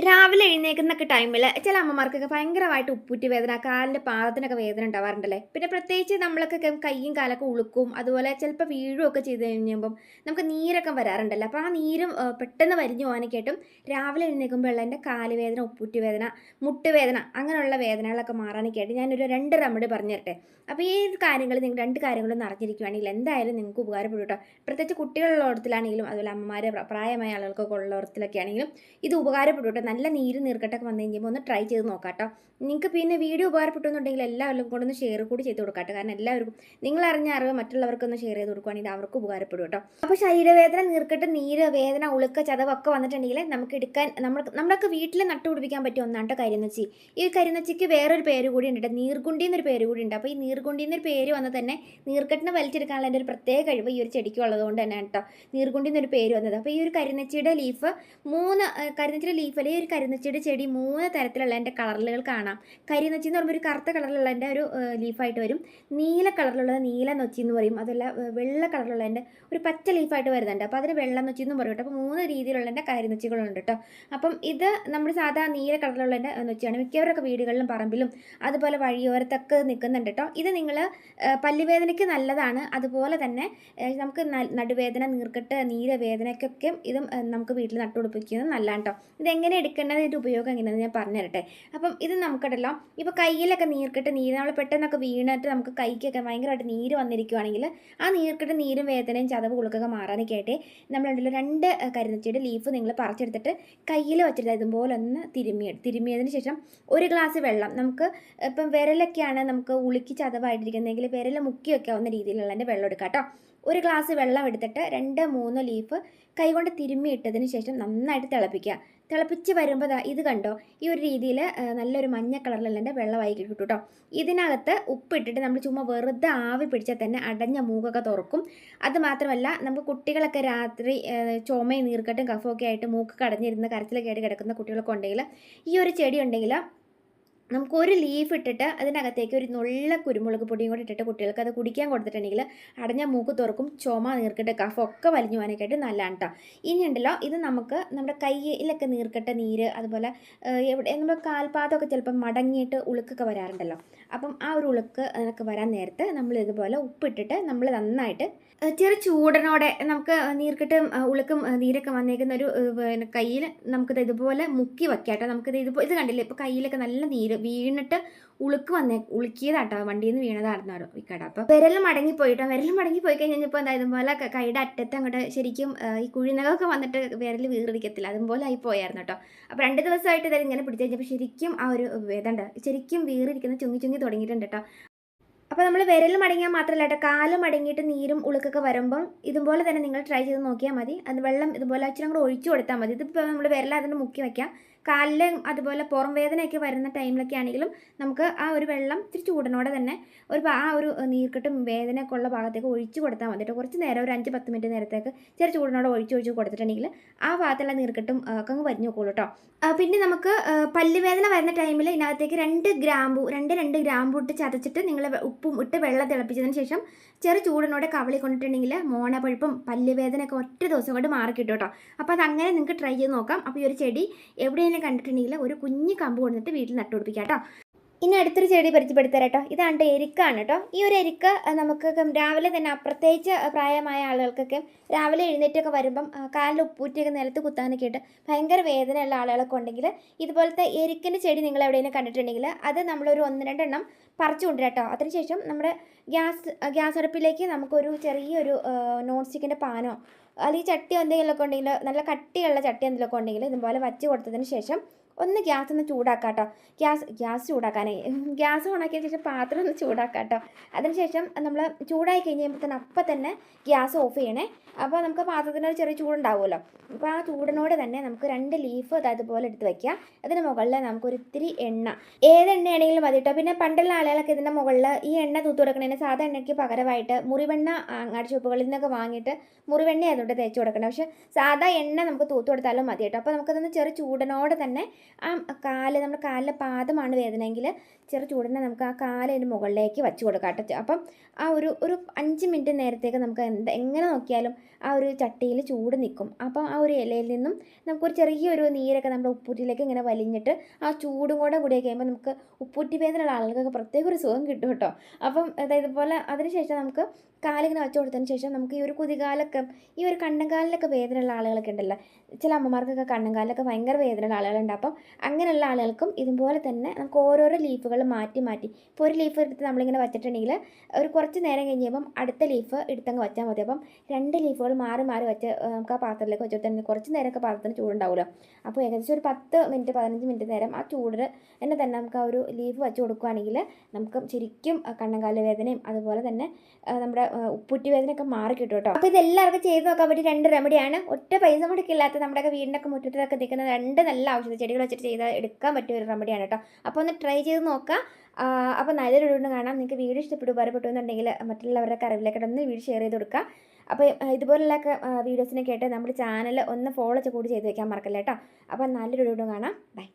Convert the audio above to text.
രാവിലെ എഴുന്നേൽക്കുന്ന ടൈമിൽ ചില അമ്മമാർക്കൊക്കെ ഭയങ്കരമായിട്ട് ഉപ്പൂറ്റി വേദന കാലിന്റെ പാദത്തിനൊക്കെ വേദന ഉണ്ടാവാറുണ്ടല്ലേ? പിന്നെ പ്രത്യേകിച്ച് നമ്മളൊക്കെ കൈയും കാലൊക്കെ ഉളുക്കും അതുപോലെ ചിലപ്പോൾ വീഴുമൊക്കെ ചെയ്ത് കഴിഞ്ഞപ്പം നമുക്ക് നീരൊക്കെ വരാറുണ്ടല്ലോ? അപ്പോൾ ആ നീരും പെട്ടെന്ന് വരിഞ്ഞു പോകാനൊക്കെയായിട്ടും രാവിലെ എഴുന്നേൽക്കുമ്പോൾ എന്റെ കാൽ വേദന ഉപ്പൂറ്റി വേദന മുട്ടുവേദന അങ്ങനെയുള്ള വേദനകളൊക്കെ മാറാനൊക്കെയായിട്ട് ഞാനൊരു രണ്ട് റെമഡി പറഞ്ഞു തരട്ടെ അപ്പോൾ ഈ കാര്യങ്ങൾ നിങ്ങൾ രണ്ട് കാര്യങ്ങളും അറിഞ്ഞിരിക്കുകയാണെങ്കിൽ എന്തായാലും നിങ്ങൾക്ക് ഉപകാരപ്പെടും കേട്ടോ. പ്രത്യേകിച്ച് കുട്ടികളുള്ള കുട്ടികളുള്ളടത്തിലാണെങ്കിലും അതുപോലെ അമ്മമാരെ പ്ര- പ്രായമായ ആളുകൾക്കൊക്കെ ഉള്ള ഉള്ളടത്തിലൊക്കെ ആണെങ്കിലും ഇത് ഉപകാരപ്പെടും കേട്ടോ. നല്ല നീര് നീർക്കെട്ടൊക്കെ വന്നു കഴിയുമ്പോൾ ഒന്ന് ട്രൈ ചെയ്ത് നോക്കാം കേട്ടോ നിങ്ങൾക്ക് പിന്നെ വീഡിയോ ഉപകാരപ്പെട്ടുന്നുണ്ടെങ്കിൽ എല്ലാവർക്കും കൂടെ ഒന്ന് ഷെയർ കൂടി ചെയ്ത് കൊടുക്കാം കാരണം എല്ലാവർക്കും നിങ്ങൾ അറിഞ്ഞ അറിവ് മറ്റുള്ളവർക്കൊന്ന് ഷെയർ ചെയ്ത് കൊടുക്കുകയാണെങ്കിൽ അവർക്ക് ഉപകാരപ്പെടും കേട്ടോ. അപ്പോൾ ശരീരവേദന നീർക്കെട്ട് നീര് വേദന ഉളുക്ക ചതവൊക്കെ വന്നിട്ടുണ്ടെങ്കിൽ നമുക്ക് എടുക്കാൻ നമ്മൾ നമ്മളൊക്കെ വീട്ടിൽ നട്ടുപിടിപ്പിക്കാൻ പറ്റിയ ഒന്നാണ് കേട്ടോ കരിനച്ചി. ഈ കരിനച്ചിക്ക് വേറൊരു പേര് കൂടി ഉണ്ട് നീർഗുണ്ടി എന്നൊരു പേര് കൂടി ഉണ്ട്. അപ്പോൾ ഈ നീർഗുണ്ടി എന്നൊരു പേര് വന്നാൽ തന്നെ നീർക്കെട്ടിനെ വലിച്ചെടുക്കാനുള്ള എന്റെ ഒരു പ്രത്യേക കഴിവ് ഈ ഒരു ചെടിക്ക് ഉള്ളതുകൊണ്ട് തന്നെ കേട്ടോ. നീർഗുണ്ടി എന്നൊരു പേര് വന്നത്. അപ്പോൾ ഈ ഒരു കരിനച്ചിയുടെ ലീഫ് മൂന്ന് കരിനച്ചിയുടെ ലീഫ് അല്ലെങ്കിൽ ഒരു കരിനച്ചിയുടെ ചെടി മൂന്ന് തരത്തിലുള്ള എന്റെ കളറുകൾ കാണാം. കരിനച്ചി എന്ന് പറയുമ്പോൾ ഒരു കറുത്ത കളറിലുള്ള എന്റെ ഒരു ലീഫായിട്ട് വരും. നീല കളറിലുള്ളത് നീല നൊച്ചി എന്ന് പറയും. അതല്ല വെള്ള കളറിലുള്ള എന്റെ ഒരു പച്ച ലീഫായിട്ട് വരുന്നുണ്ട്. അപ്പോൾ അതിന് വെള്ള നൊച്ചി എന്നും പറയും കേട്ടോ. അപ്പോൾ മൂന്ന് രീതിയിലുള്ള എന്റെ കരിനച്ചികളുണ്ട് കേട്ടോ. അപ്പം ഇത് നമ്മൾ സാധാ നീല കളറിലുള്ള എന്റെ നൊച്ചിയാണ്. മിക്കവരൊക്കെ വീടുകളിലും പറമ്പിലും അതുപോലെ വഴിയോരത്തൊക്കെ നിൽക്കുന്നുണ്ട് കേട്ടോ. ഇത് നിങ്ങൾ പല്ലുവേദനയ്ക്ക് നല്ലതാണ്. അതുപോലെ തന്നെ നമുക്ക് നടുവേദന നീർക്കെട്ട് നീരവേദനയ്ക്കൊക്കെ ഇതും നമുക്ക് വീട്ടിൽ നട്ടുപിടിപ്പിക്കുന്നത് നല്ലതാണ് കേട്ടോ. ഇതെങ്ങനെ എടുക്കേണ്ടത് ഇതിന്റെ ഉപയോഗം എങ്ങനെയാണെന്ന് ഞാൻ പറഞ്ഞു തരട്ടെ. അപ്പം ഇത് നമുക്കുണ്ടല്ലോ ഇപ്പോൾ കയ്യിലൊക്കെ നീർക്കെട്ട് നീര് നമ്മൾ പെട്ടെന്നൊക്കെ വീണിട്ട് നമുക്ക് കൈക്കൊക്കെ ഭയങ്കരമായിട്ട് നീര് വന്നിരിക്കുകയാണെങ്കിൽ ആ നീർക്കെട്ട് നീരും വേദനയും ചതവ് കുളുക്കൊക്കെ മാറാനൊക്കെ ആയിട്ട് നമ്മളുണ്ടല്ലോ രണ്ട് ഏഹ് കരിനച്ചയുടെ ലീഫ് നിങ്ങൾ പറിച്ചെടുത്തിട്ട് കയ്യിൽ വെച്ചിട്ട് ഇതുപോലെ ഒന്ന് തിരുമ്മി തിരുമ്മിയതിന് ശേഷം ഒരു ഗ്ലാസ് വെള്ളം നമുക്ക് ഇപ്പം വിരലൊക്കെയാണ് നമുക്ക് ഉളുക്കി ചതവായിട്ടിരിക്കുന്നതെങ്കിൽ വിരൽ മുക്കിയൊക്കെ ആവുന്ന രീതിയിലുള്ള എന്റെ വെള്ളം എടുക്കാം കേട്ടോ. ഒരു ഗ്ലാസ് വെള്ളം എടുത്തിട്ട് രണ്ട് മൂന്ന് ലീഫ് കൈകൊണ്ട് തിരുമ്മി ഇട്ടതിന് ശേഷം നന്നായിട്ട് തിളപ്പിക്കുക. തിളപ്പിച്ച് വരുമ്പോൾ ഇത് കണ്ടോ? ഈ ഒരു രീതിയിൽ നല്ലൊരു മഞ്ഞ കളറിലുള്ള വെള്ളമായി കിട്ടും കേട്ടോ ഇതിനകത്ത് ഉപ്പിട്ടിട്ട് നമ്മൾ ചുമ്മാ വെറുതെ ആവി പിടിച്ചാൽ തന്നെ അടഞ്ഞ മൂക്കൊക്കെ തുറക്കും. അത് മാത്രമല്ല നമുക്ക് കുട്ടികളൊക്കെ രാത്രി ചുമയും നീർക്കെട്ടും കഫമൊക്കെ ആയിട്ട് മൂക്ക് കടഞ്ഞിരുന്ന് കരച്ചിലൊക്കെ ആയിട്ട് കിടക്കുന്ന കുട്ടികളൊക്കെ ഉണ്ടെങ്കിൽ ഈ ഒരു ചെടി ഉണ്ടെങ്കിൽ നമുക്ക് ഒരു ലീഫ് ഇട്ടിട്ട് അതിനകത്തേക്ക് ഒരു നുള്ള കുരുമുളക് പൊടിയും കൂടി ഇട്ടിട്ട് കുട്ടികൾക്ക് അത് കുടിക്കാൻ കൊടുത്തിട്ടുണ്ടെങ്കിൽ അടഞ്ഞ മൂക്ക് തുറക്കും ചുമ നീർക്കിട്ട് കഫൊക്കെ വലിഞ്ഞു പോകാനൊക്കെ ആയിട്ട് നല്ലതാണ് ഇനി ഉണ്ടല്ലോ ഇത് നമുക്ക് നമ്മുടെ കയ്യിലൊക്കെ നീർക്കട്ട നീര് അതുപോലെ എവിടെ നമ്മുടെ കാൽപാദമൊക്കെ ചിലപ്പം മടങ്ങിയിട്ട് ഉളുക്കൊക്കെ വരാറുണ്ടല്ലോ. അപ്പം ആ ഒരു ഉളുക്ക് അതിനൊക്കെ വരാൻ നേരത്ത് നമ്മൾ ഇതുപോലെ ഉപ്പിട്ടിട്ട് നമ്മൾ നന്നായിട്ട് ചെറു ചൂടനോടെ നമുക്ക് നീർക്കിട്ടും ഉളുക്കും നീരൊക്കെ വന്നേക്കുന്ന ഒരു പിന്നെ കയ്യിൽ നമുക്കിത് ഇതുപോലെ മുക്കി വയ്ക്കാം കേട്ടോ നമുക്കിത് ഇതുപോലെ ഇത് കണ്ടില്ലേ? ഇപ്പോൾ കയ്യിലൊക്കെ നല്ല നീര് വീണിട്ട് ഉളുക്ക് വന്നേ ഉളുക്കിയതാട്ടോ വണ്ടിയിൽ നിന്ന് വീണതായിരുന്നു ഇക്കട. അപ്പോൾ വിരൽ മടങ്ങി പോയിട്ടോ വിരൽ മടങ്ങി പോയി കഴിഞ്ഞപ്പോൾ എന്താ ഇതുപോലെ കൈയുടെ അറ്റത്ത് അങ്ങോട്ട് ശരിക്കും ഈ കുഴിനകൊക്കെ വന്നിട്ട് വിരൽ വീറിരിക്കത്തില്ല അതുപോലെ ആയി പോയായിരുന്നു കേട്ടോ. അപ്പോൾ രണ്ട് ദിവസമായിട്ട് ഇത് ഇങ്ങനെ പിടിച്ചു കഴിഞ്ഞപ്പോൾ ശരിക്കും ആ ഒരു വേദണ്ട ശരിക്കും വീറിരിക്കുന്ന ചുങ്ങി ചുങ്ങി തുടങ്ങിയിട്ടുണ്ട് കേട്ടോ. അപ്പോൾ നമ്മൾ വിരൽ മടങ്ങിയാൽ മാത്രമല്ല കേട്ടോ കാൽ മടങ്ങിയിട്ട് നീരും ഉളുക്കൊക്കെ വരുമ്പം ഇതുപോലെ തന്നെ നിങ്ങൾ ട്രൈ ചെയ്ത് നോക്കിയാൽ മതി. അത് വെള്ളം ഇതുപോലെ അച്ഛനും കൂടെ ഒഴിച്ചു കൊടുത്താൽ മതി. ഇതിപ്പോൾ നമ്മൾ വിരൽ അതിന്റെ മുക്കി വയ്ക്കാം കാലിൽ അതുപോലെ പുറം വേദനയൊക്കെ വരുന്ന ടൈമിലൊക്കെ ആണെങ്കിലും നമുക്ക് ആ ഒരു വെള്ളം ഇത്തിരി ചൂടനോടെ തന്നെ ഒരു ആ ഒരു നീർക്കെട്ടും വേദനയൊക്കെ ഉള്ള ഭാഗത്തേക്ക് ഒഴിച്ച് കൊടുത്താൽ മതി കേട്ടോ. കുറച്ച് നേരം ഒരു അഞ്ച് പത്ത് മിനിറ്റ് നേരത്തേക്ക് ചെറിയ ചൂടനോടെ ഒഴിച്ച് ഒഴിച്ച് കൊടുത്തിട്ടുണ്ടെങ്കിൽ ആ ഭാഗത്തുള്ള നീർക്കെട്ടും ഒക്കെ അങ്ങ് വരിഞ്ഞു നോക്കുള്ളൂ കേട്ടോ. പിന്നെ നമുക്ക് പല്ലുവേദന വരുന്ന ടൈമിൽ ഇതിനകത്തേക്ക് രണ്ട് ഗ്രാമ്പു രണ്ട് രണ്ട് ഗ്രാമ്പു ഇട്ട് ചതച്ചിട്ട് നിങ്ങൾ ഉപ്പും ഇട്ട് വെള്ളം തിളപ്പിച്ചതിന് ശേഷം ചെറു ചൂടനോടെ കവളി കൊണ്ടിട്ടുണ്ടെങ്കിൽ മോണപ്പഴുപ്പും പല്ലുവേദനയൊക്കെ ഒറ്റ ദിവസം കൊണ്ട് മാറി കിട്ടും. കേട്ടോ അപ്പോൾ അതങ്ങനെ നിങ്ങൾക്ക് ട്രൈ ചെയ്ത് നോക്കാം. അപ്പോൾ ഈ ഒരു ചെടി എവിടെയെങ്കിലും കണ്ടിട്ടുണ്ടെങ്കിൽ ഒരു കുഞ്ഞ് കമ്പ് കൊണ്ടിട്ട് വീട്ടിൽ നട്ടുപിടിപ്പിക്കാം കേട്ടോ. ഇനി അടുത്തൊരു ചെടി പരിചയപ്പെടുത്തരാം കേട്ടോ ഇതാണ് എരിക്കാണ് കേട്ടോ ഈ ഒരു എരിക്ക നമുക്ക് രാവിലെ തന്നെ പ്രത്യേകിച്ച് പ്രായമായ ആളുകൾക്കൊക്കെ രാവിലെ എഴുന്നേറ്റൊക്കെ വരുമ്പം കാലിൽ ഉപ്പൂറ്റിയൊക്കെ നിലത്ത് കുത്താനൊക്കെ ആയിട്ട് ഭയങ്കര വേദനയുള്ള ആളുകളൊക്കെ ഉണ്ടെങ്കിൽ ഇതുപോലത്തെ എരിക്കിന്റെ ചെടി നിങ്ങൾ എവിടെയെങ്കിലും കണ്ടിട്ടുണ്ടെങ്കിൽ അത് നമ്മളൊരു ഒന്ന് രണ്ടെണ്ണം പറിച്ചു കൊണ്ടുവരാം കേട്ടോ അതിനുശേഷം നമ്മുടെ ഗ്യാസ് ഗ്യാസ് അടുപ്പിലേക്ക് നമുക്കൊരു ചെറിയൊരു നോൺ സ്റ്റിക്കിന്റെ പാനോ അല്ലെങ്കിൽ ചട്ടി എന്തെങ്കിലുമൊക്കെ ഉണ്ടെങ്കിൽ നല്ല കട്ടിയുള്ള ചട്ടി എന്തെങ്കിലുമൊക്കെ ഉണ്ടെങ്കിൽ ഇതുപോലെ വച്ച് കൊടുത്തതിന് ശേഷം ഒന്ന് ഗ്യാസ് ഒന്ന് ചൂടാക്കാം കേട്ടോ ഗ്യാസ് ഗ്യാസ് ചൂടാക്കാനേ. ഗ്യാസ് ഓണാക്കിയതിന് ശേഷം പാത്രം ഒന്ന് ചൂടാക്കാട്ടോ. അതിനുശേഷം നമ്മൾ ചൂടായി കഴിഞ്ഞ് കഴിയുമ്പോൾ അപ്പം തന്നെ ഗ്യാസ് ഓഫ് ചെയ്യണേ. അപ്പോൾ നമുക്ക് പാത്രത്തിന് ഒരു ചെറിയ ചൂടുണ്ടാവുമല്ലോ. അപ്പോൾ ആ ചൂടിനോട് തന്നെ നമുക്ക് രണ്ട് ലീഫ് അത് അതുപോലെ എടുത്ത് വയ്ക്കുക അതിന് മുകളിൽ നമുക്ക് ഇത്തിരി എണ്ണ. ഏത് എണ്ണയാണെങ്കിലും മതി കേട്ടോ പിന്നെ പണ്ടുള്ള ആളുകളൊക്കെ ഇതിന്റെ മുകളിൽ ഈ എണ്ണ തൂത്ത് കൊടുക്കണതിന് സാധാ എണ്ണയ്ക്ക് പകരമായിട്ട് മുറിവെണ്ണ അങ്ങാടി ഷോപ്പുകളിൽ നിന്നൊക്കെ വാങ്ങിയിട്ട് മുറിവെണ്ണ ആയതുകൊണ്ട് തേച്ച് കൊടുക്കണം. പക്ഷേ സാധാ എണ്ണ നമുക്ക് തൂത്ത് കൊടുത്താലും മതി കേട്ടോ അപ്പോൾ നമുക്കതൊന്ന് ചെറു ചൂടിനോടെ തന്നെ ആ കാൽ നമ്മുടെ കാലിലെ പാദമാണ് വേദനയെങ്കിൽ ചെറു ചൂടിനെ നമുക്ക് ആ കാലിന് മുകളിലേക്ക് വെച്ച് കൊടുക്കാം കേട്ടോ. അപ്പം ആ ഒരു ഒരു അഞ്ച് മിനിറ്റ് നേരത്തേക്ക് നമുക്ക് എന്ത് എങ്ങനെ നോക്കിയാലും ആ ഒരു ചട്ടിയിൽ ചൂട് നിൽക്കും. അപ്പം ആ ഒരു ഇലയിൽ നിന്നും നമുക്കൊരു ചെറിയൊരു നീരൊക്കെ നമ്മുടെ ഉപ്പൂറ്റിയിലേക്ക് ഇങ്ങനെ വലിഞ്ഞിട്ട് ആ ചൂടും കൂടെ കൂടി കഴിയുമ്പോൾ നമുക്ക് ഉപ്പൂറ്റി വേദനയുള്ള ആളുകൾക്ക് പ്രത്യേക ഒരു സുഖം കിട്ടും കേട്ടോ. അപ്പം ഇതുപോലെ അതിനുശേഷം നമുക്ക് കാലിങ്ങനെ വെച്ച് കൊടുത്തതിന് ശേഷം നമുക്ക് ഈ ഒരു കുതികാലൊക്കെ ഈ ഒരു കണ്ണങ്കാലിലൊക്കെ വേദനയുള്ള ആളുകളൊക്കെ ഉണ്ടല്ലോ. ചില അമ്മമാർക്കൊക്കെ കണ്ണങ്കാലിലൊക്കെ ഭയങ്കര വേദനയുള്ള ആളുകളുണ്ട്. അപ്പം അങ്ങനെയുള്ള ആളുകൾക്കും ഇതുപോലെ തന്നെ നമുക്ക് ഓരോരോ ലീഫുകൾ മാറ്റി മാറ്റി. ഇപ്പോൾ ഒരു ലീഫ് എടുത്ത് നമ്മളിങ്ങനെ വച്ചിട്ടുണ്ടെങ്കിൽ ഒരു കുറച്ച് നേരം കഴിഞ്ഞപ്പം അടുത്ത ലീഫ് എടുത്തങ്ങ് വെച്ചാൽ മതി. അപ്പം രണ്ട് ലീഫുകൾ മാറി മാറി വെച്ച് നമുക്ക് ആ പാത്രത്തിലേക്ക് വെച്ചിട്ടുണ്ടെങ്കിൽ കുറച്ച് നേരമൊക്കെ പാത്രത്തിന് ചൂടുണ്ടാവുമല്ലോ. അപ്പോൾ ഏകദേശം ഒരു പത്ത് മിനിറ്റ് പതിനഞ്ച് മിനിറ്റ് നേരം ആ ചൂട് എന്നെ തന്നെ നമുക്ക് ആ ഒരു ലീഫ് വെച്ച് കൊടുക്കുകയാണെങ്കിൽ നമുക്ക് ശരിക്കും കണ്ണങ്കാല വേദനയും അതുപോലെ തന്നെ നമ്മുടെ ഉപ്പുറ്റി വേദനയൊക്കെ മാറി കിട്ടും കേട്ടോ. അപ്പോൾ ഇതെല്ലാവർക്കും ചെയ്ത് നോക്കാൻ പറ്റിയ രണ്ട് റെമഡിയാണ് ഒറ്റ പൈസ മുടക്കില്ലാത്ത നമ്മുടെയൊക്കെ വീടിന്റെ ഒക്കെ മുറ്റത്തൊക്കെ നിൽക്കുന്ന രണ്ട് നല്ല ഔഷധ ചെടികൾ വെച്ചിട്ട് ചെയ്താൽ എടുക്കാൻ പറ്റിയ ഒരു റെമഡിയാണ് കേട്ടോ. അപ്പോൾ ഒന്ന് ട്രൈ ചെയ്ത് നോക്കാം. അപ്പോൾ നല്ലൊരു വീഡിയോ കാണാം. നിങ്ങൾക്ക് വീഡിയോ ഇഷ്ടപ്പെട്ടു ഉപകാരപ്പെട്ടു എന്നുണ്ടെങ്കിൽ മറ്റുള്ളവരുടെ അറിവിലേക്ക് വീഡിയോ ഷെയർ ചെയ്ത് കൊടുക്കുക അപ്പോൾ ഇതുപോലെയുള്ള വീഡിയോസിനെ കേട്ട് നമ്മുടെ ചാനൽ ഒന്ന് ഫോളോ കൂടി ചെയ്ത് വെക്കാൻ മറക്കല്ല കേട്ടോ. അപ്പോൾ നല്ലൊരു വീഡിയോ കാണാം. ബൈ